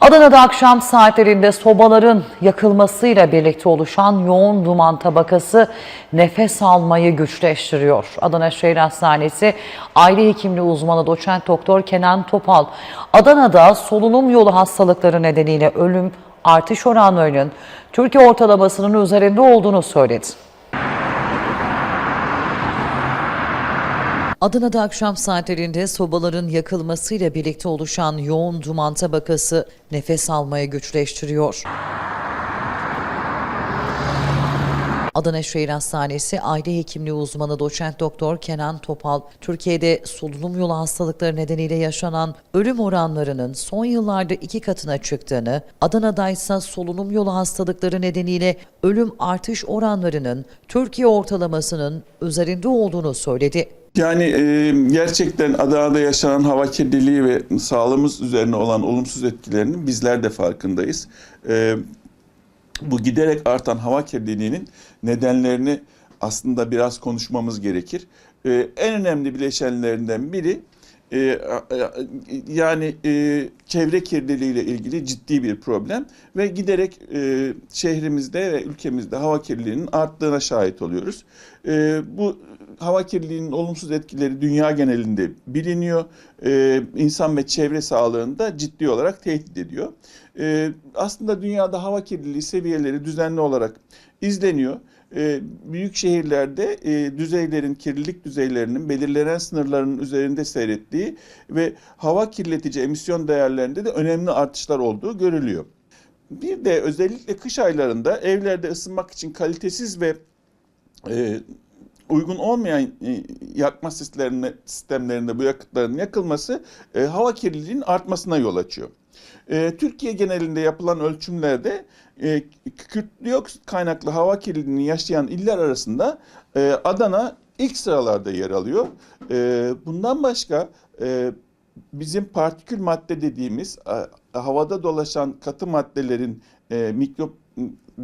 Adana'da akşam saatlerinde sobaların yakılmasıyla birlikte oluşan yoğun duman tabakası nefes almayı güçleştiriyor. Adana Şehir Hastanesi aile hekimliği uzmanı doçent doktor Kenan Topal, Adana'da solunum yolu hastalıkları nedeniyle ölüm artış oranlarının Türkiye ortalamasının üzerinde olduğunu söyledi. Adana'da akşam saatlerinde sobaların yakılmasıyla birlikte oluşan yoğun duman tabakası nefes almayı güçleştiriyor. Adana Şehir Hastanesi aile hekimliği uzmanı doçent doktor Kenan Topal, Türkiye'de solunum yolu hastalıkları nedeniyle yaşanan ölüm oranlarının son yıllarda iki katına çıktığını, Adana'da ise solunum yolu hastalıkları nedeniyle ölüm artış oranlarının Türkiye ortalamasının üzerinde olduğunu söyledi. Yani e, gerçekten Adana'da yaşanan hava kirliliği ve sağlığımız üzerine olan olumsuz etkilerinin bizler de farkındayız. E, bu giderek artan hava kirliliğinin nedenlerini aslında biraz konuşmamız gerekir. E, en önemli bileşenlerinden biri e, yani e, çevre kirliliği ile ilgili ciddi bir problem ve giderek e, şehrimizde ve ülkemizde hava kirliliğinin arttığına şahit oluyoruz. E, bu hava kirliliğinin olumsuz etkileri dünya genelinde biliniyor. E, insan ve çevre sağlığını da ciddi olarak tehdit ediyor. E, aslında dünyada hava kirliliği seviyeleri düzenli olarak izleniyor. E, büyük şehirlerde e, düzeylerin, kirlilik düzeylerinin belirlenen sınırların üzerinde seyrettiği ve hava kirletici emisyon değerlerinde de önemli artışlar olduğu görülüyor. Bir de özellikle kış aylarında evlerde ısınmak için kalitesiz ve e, uygun olmayan e, yakma sistemlerinde, sistemlerinde bu yakıtların yakılması e, hava kirliliğinin artmasına yol açıyor. E, Türkiye genelinde yapılan ölçümlerde e, kükürt dioksit kaynaklı hava kirliliğini yaşayan iller arasında e, Adana ilk sıralarda yer alıyor. E, bundan başka e, bizim partikül madde dediğimiz e, havada dolaşan katı maddelerin e, mikrop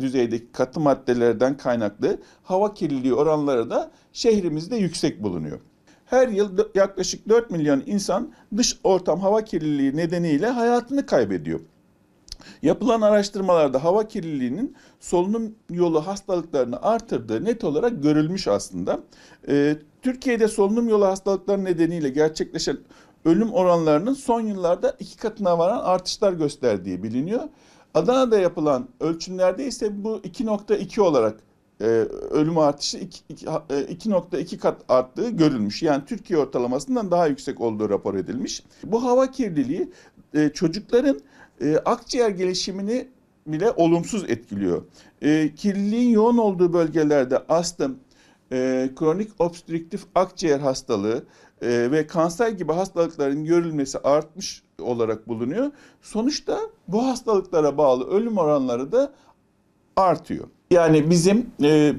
düzeydeki katı maddelerden kaynaklı hava kirliliği oranları da şehrimizde yüksek bulunuyor. Her yıl yaklaşık 4 milyon insan dış ortam hava kirliliği nedeniyle hayatını kaybediyor. Yapılan araştırmalarda hava kirliliğinin solunum yolu hastalıklarını artırdığı net olarak görülmüş aslında. Ee, Türkiye'de solunum yolu hastalıkları nedeniyle gerçekleşen ölüm oranlarının son yıllarda iki katına varan artışlar gösterdiği biliniyor. Adana'da yapılan ölçümlerde ise bu 2.2 olarak e, ölüm artışı iki- iki- ha- e, 2.2 kat arttığı görülmüş. Yani Türkiye ortalamasından daha yüksek olduğu rapor edilmiş. Bu hava kirliliği e, çocukların e, akciğer gelişimini bile olumsuz etkiliyor. E, kirliliğin yoğun olduğu bölgelerde astım, e, kronik obstrüktif akciğer hastalığı e, ve kanser gibi hastalıkların görülmesi artmış olarak bulunuyor. Sonuçta bu hastalıklara bağlı ölüm oranları da artıyor. Yani bizim e,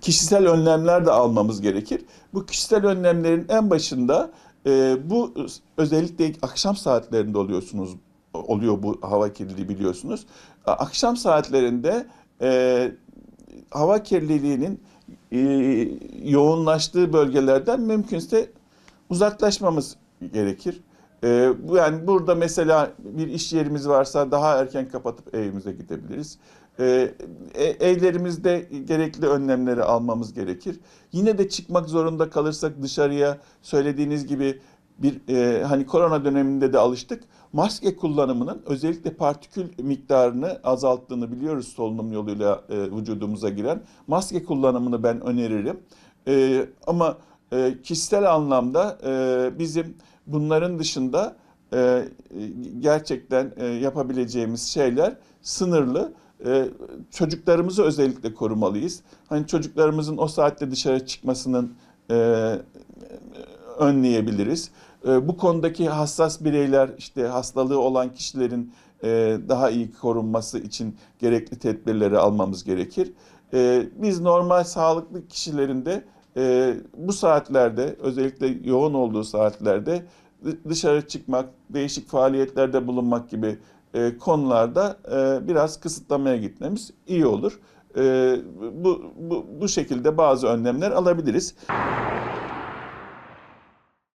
kişisel önlemler de almamız gerekir. Bu kişisel önlemlerin en başında e, bu özellikle akşam saatlerinde oluyorsunuz oluyor bu hava kirliliği biliyorsunuz. Akşam saatlerinde e, hava kirliliğinin yoğunlaştığı bölgelerden mümkünse uzaklaşmamız gerekir. E, bu yani burada mesela bir iş yerimiz varsa daha erken kapatıp evimize gidebiliriz. E, e, evlerimizde gerekli önlemleri almamız gerekir. Yine de çıkmak zorunda kalırsak dışarıya söylediğiniz gibi bir e, hani korona döneminde de alıştık. Maske kullanımının özellikle partikül miktarını azalttığını biliyoruz solunum yoluyla e, vücudumuza giren. Maske kullanımını ben öneririm. E, ama e, kişisel anlamda e, bizim bunların dışında e, gerçekten e, yapabileceğimiz şeyler sınırlı. E, çocuklarımızı özellikle korumalıyız. Hani çocuklarımızın o saatte dışarı çıkmasının e, önleyebiliriz. E, bu konudaki hassas bireyler işte hastalığı olan kişilerin e, daha iyi korunması için gerekli tedbirleri almamız gerekir. E, biz normal sağlıklı kişilerin de e, bu saatlerde özellikle yoğun olduğu saatlerde dı- dışarı çıkmak, değişik faaliyetlerde bulunmak gibi e, konularda e, biraz kısıtlamaya gitmemiz iyi olur. E, bu, bu, bu şekilde bazı önlemler alabiliriz.